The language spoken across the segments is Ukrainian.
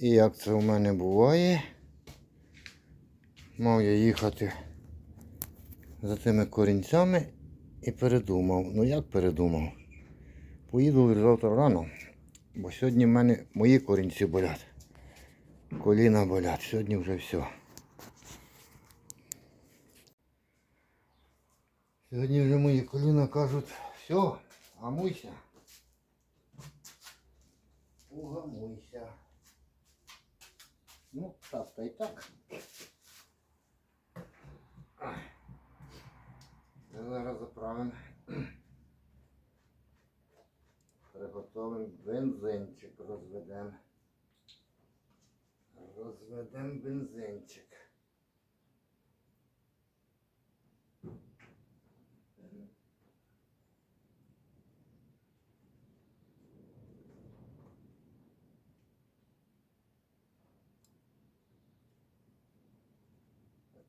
І як це у мене буває, мав я їхати за тими корінцями і передумав. Ну як передумав? Поїду завтра рано, бо сьогодні в мене мої корінці болять. Коліна болять, сьогодні вже все. Сьогодні вже мої коліна кажуть, все, гамуйся. Угамуйся. Ну, так та й так. Зараз заправимо. Приготовимо бензинчик, розведемо. Розведемо бензинчик.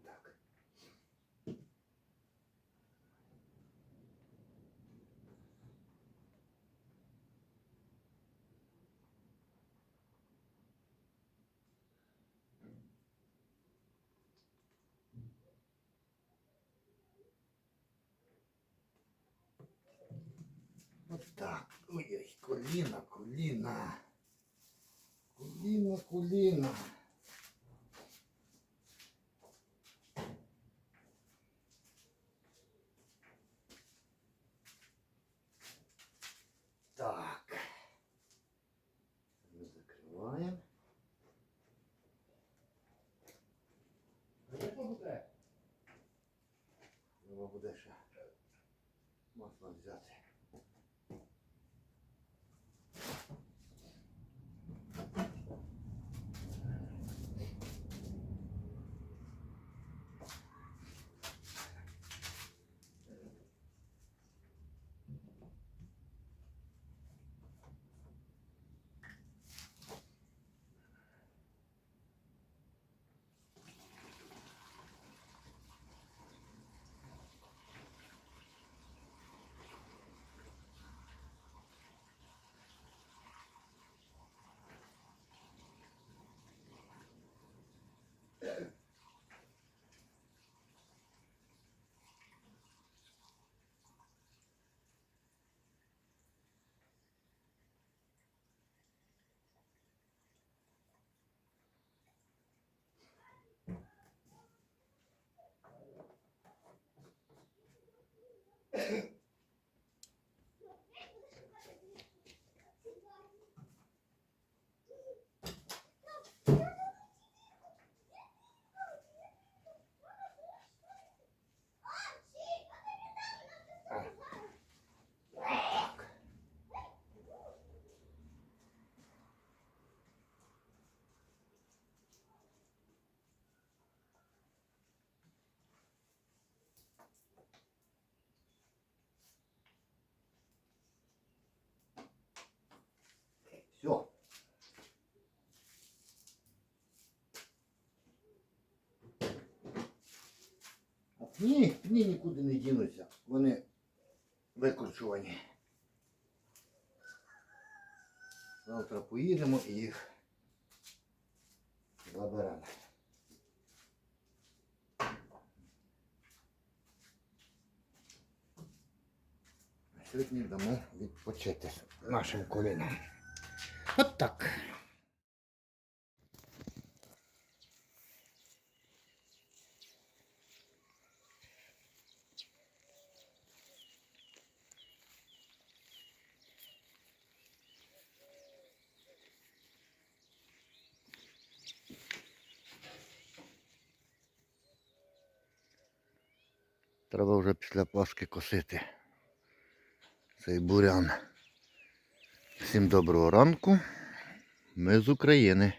Так. Вот так. Ой-ой, коліна, коліна. Коліна, коліна. you А пні, пні нікуди не дінуться. Вони викорчувані. Завтра поїдемо і їх заберемо. Сьогодні дамо відпочити нашим колінам. От так. Треба вже після Пасхи косити цей бурян. Всім доброго ранку. Ми з України.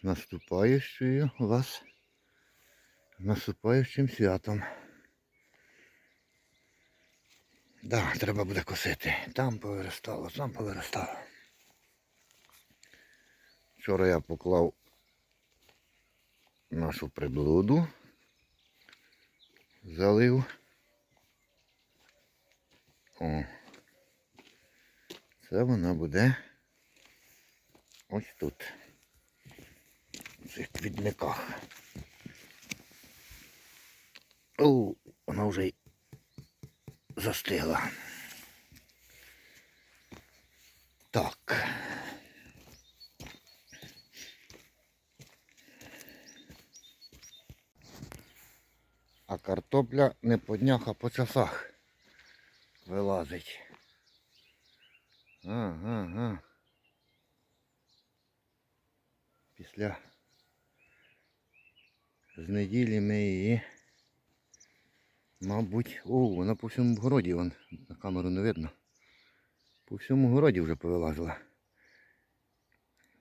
З наступаючою вас. З наступаючим святом. Да, треба буде косити. Там повиростало, там повиростало. Вчора я поклав нашу приблуду. Залив. О. Це вона буде ось тут. В цих квітниках. О, вона вже й застигла. Так. А картопля не по днях, а по часах вилазить. Ага, ага. Після з неділі ми її, мабуть, о, вона по всьому городі, вон, на камеру не видно. По всьому городі вже повилазила.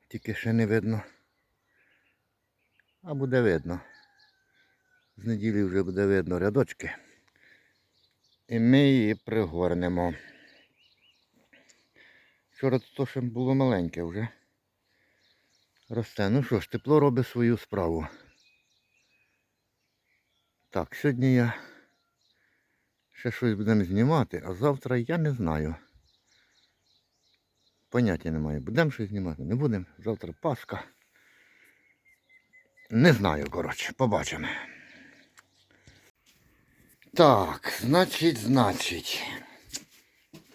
Тільки ще не видно. А буде видно. З неділі вже буде видно рядочки. І ми її пригорнемо. Вчора то ще було маленьке вже. Росте. Ну що ж, тепло робить свою справу. Так, сьогодні я ще щось будемо знімати, а завтра я не знаю. Поняття немає. Будемо щось знімати, не будемо. Завтра Пасха. Не знаю, коротше, побачимо. Так, значить, значить.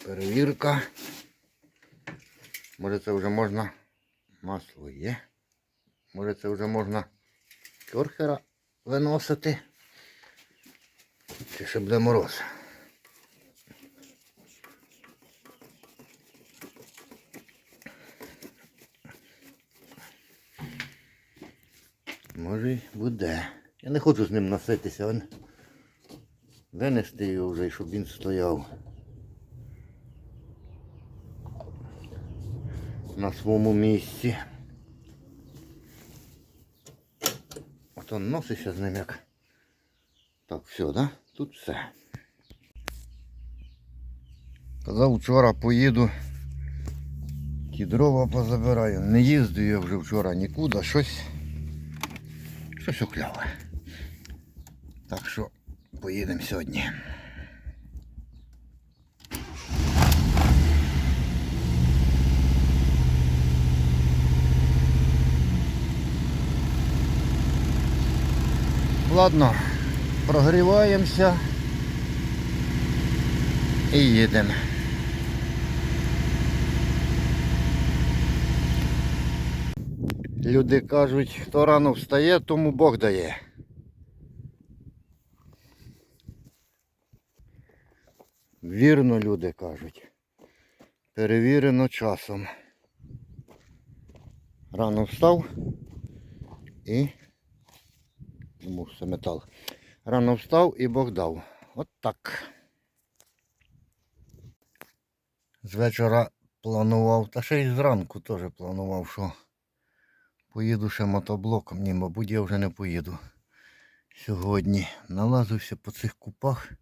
Перевірка. Може це вже можна. Масло є. Може це вже можна кьорхера виносити. Чи ще буде мороз? Може й буде. Я не хочу з ним носитися. Він... Винести його вже, щоб він стояв на своєму місці. Ото носишся з ним як. Так, все, да? Тут все. Казав, вчора поїду. Ті дрова позабираю. Не їздив я вже вчора нікуди, щось. Щось окляло. Так що поїдемо сьогодні. Ладно, прогріваємося і їдемо. Люди кажуть, хто рано встає, тому Бог дає. Вірно люди кажуть. Перевірено часом. Рано встав і тому метал. Рано встав і Бог дав. От так. З вечора планував, та ще й зранку теж планував, що поїду ще мотоблоком. Ні, мабуть, я вже не поїду. Сьогодні налазився по цих купах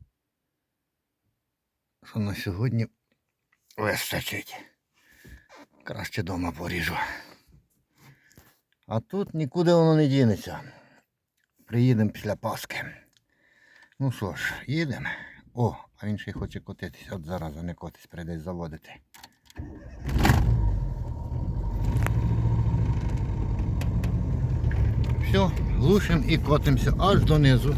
що на сьогодні вистачить. Краще вдома поріжу. А тут нікуди воно не дінеться. Приїдемо після Паски. Ну що ж, їдемо. О, а він ще й хоче котитися. От зараз не котись, прийдеться заводити. Все, глушимо і котимося аж донизу.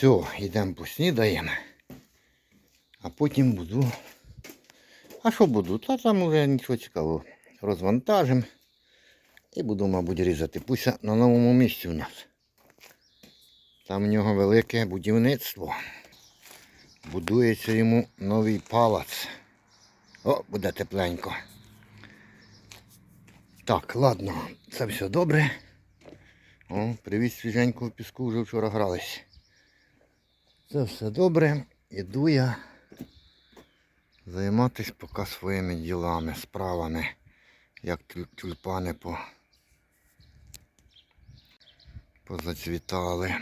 Все, йдемо поснідаємо. А потім буду. А що буду? Та там вже нічого цікавого. Розвантажимо. І буду, мабуть, різати. Пуся на новому місці у нас. Там в нього велике будівництво. Будується йому новий палац. О, буде тепленько. Так, ладно, це все добре. О, привіз свіженького піску, вже вчора грались. Це все добре. Іду я займатися поки своїми ділами, справами, як тюльпани по... позацвітали.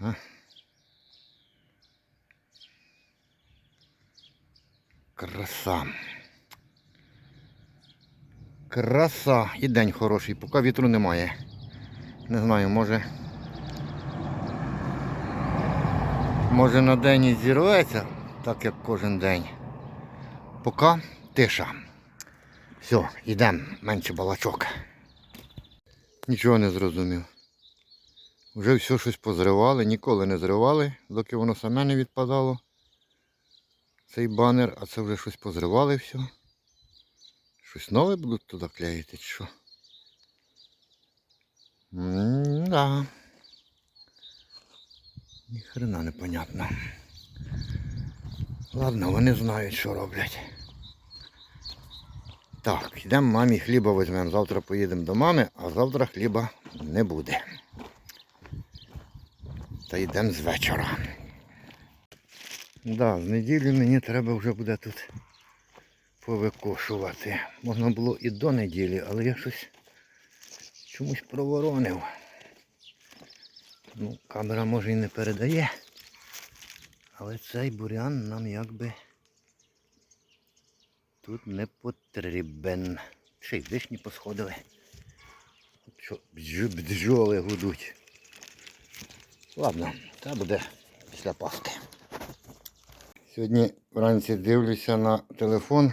А? Краса. Краса. І день хороший, поки вітру немає. Не знаю, може. Може на день і зірветься, так як кожен день. Поки тиша. Все, йдемо, менше балачок. Нічого не зрозумів. Вже все щось позривали, ніколи не зривали, доки воно саме не відпадало. Цей банер, а це вже щось позривали все. Щось нове будуть туди клеїти, чи що? М-да. Ні хрена непонятно. Ладно, вони знають, що роблять. Так, йдемо мамі хліба візьмемо. Завтра поїдемо до мами, а завтра хліба не буде. Та йдемо з вечора. Да, з неділі мені треба вже буде тут повикошувати. Можна було і до неділі, але я щось чомусь проворонив. Ну, камера може і не передає. Але цей бурян нам якби тут не потрібен. Ще й вишні посходили. Що бджоли гудуть. Ладно, це буде після Пасхи. Сьогодні вранці дивлюся на телефон.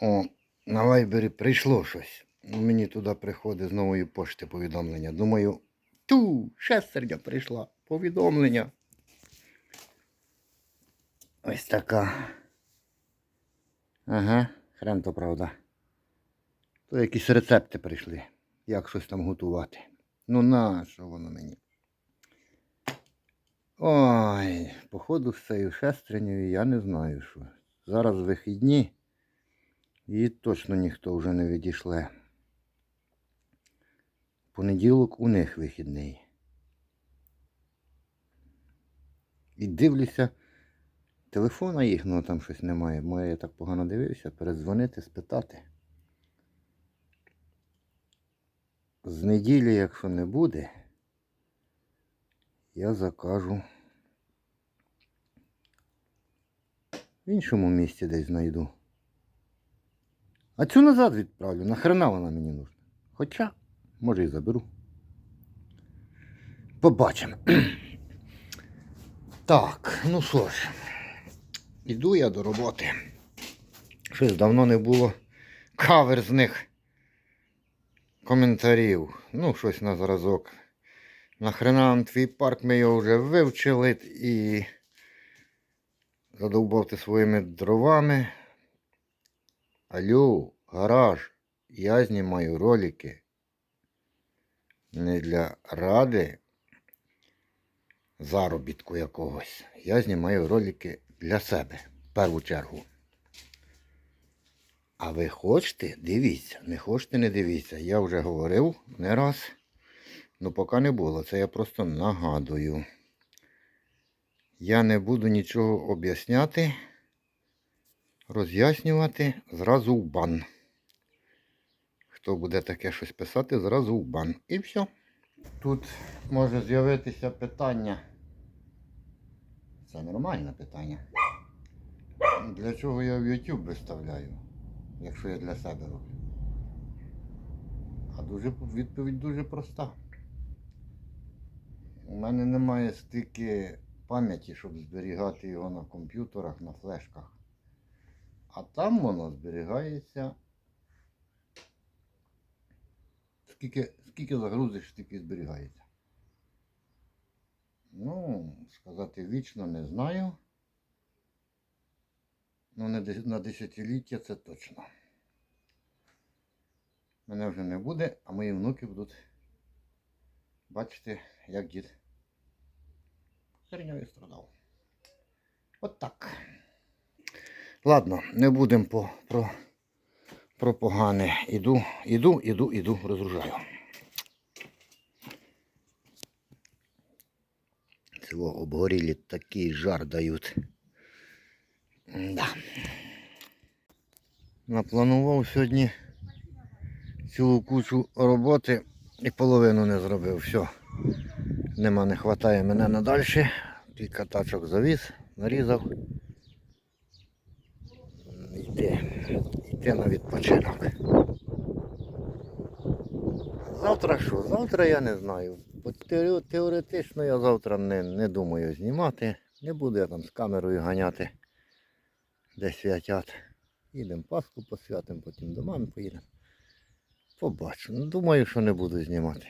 О, на вайбері прийшло щось. Ну, Мені туди приходить з нової пошти повідомлення. Думаю, ту, шестерня прийшла. Повідомлення. Ось така. Ага, хрен то правда. То якісь рецепти прийшли. Як щось там готувати. Ну на що воно мені? Ой, походу з цією шестренею я не знаю що. Зараз вихідні. Її точно ніхто вже не відійшле. Понеділок у них вихідний. І дивлюся, телефона їхнього там щось немає. Моє я так погано дивився, передзвонити, спитати. З неділі, якщо не буде, я закажу в іншому місці десь знайду. А цю назад відправлю. Нахрена вона мені нужна? Хоча, може і заберу. Побачимо. Так, ну що ж, іду я до роботи. Щось давно не було кавер з них коментарів. Ну, щось на зразок. Нахрена нам твій парк, ми його вже вивчили і задовбав ти своїми дровами. Алло, гараж, я знімаю ролики не для ради заробітку якогось. Я знімаю ролики для себе в першу чергу. А ви хочете, дивіться, не хочете, не дивіться. Я вже говорив не раз, ну поки не було. Це я просто нагадую. Я не буду нічого об'ясняти роз'яснювати зразу в бан. Хто буде таке щось писати, зразу в бан. І все. Тут може з'явитися питання. Це нормальне питання. Для чого я в YouTube виставляю, якщо я для себе роблю? А дуже відповідь дуже проста. У мене немає стільки пам'яті, щоб зберігати його на комп'ютерах, на флешках. А там воно зберігається. Скільки, скільки загрузиш, стільки зберігається. Ну, сказати вічно не знаю. Ну, на десятиліття це точно. Мене вже не буде, а мої внуки будуть бачити, як дід херньою страдав. От так. Ладно, не будемо про, про погане. Іду, іду, іду, іду, розгружаю. Цього обгорілі такий жар дають. Да. Напланував сьогодні цілу кучу роботи і половину не зробив. Все. Нема, не вистачає мене надалі. Кілька тачок завіз, нарізав. Йти, йти на відпочинок. Завтра що? Завтра я не знаю. Теоретично я завтра не, не думаю знімати. Не буду я там з камерою ганяти. Десь святять. Їдемо Пасху посвятимо, потім до мами поїдемо. Побачу. Ну, думаю, що не буду знімати.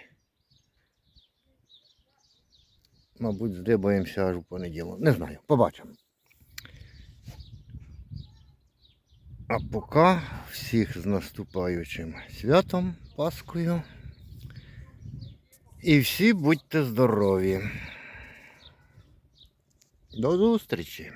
Мабуть, здибаємося аж у понеділок. Не знаю, побачимо. А поки всіх з наступаючим святом, Паскою. І всі будьте здорові. До зустрічі!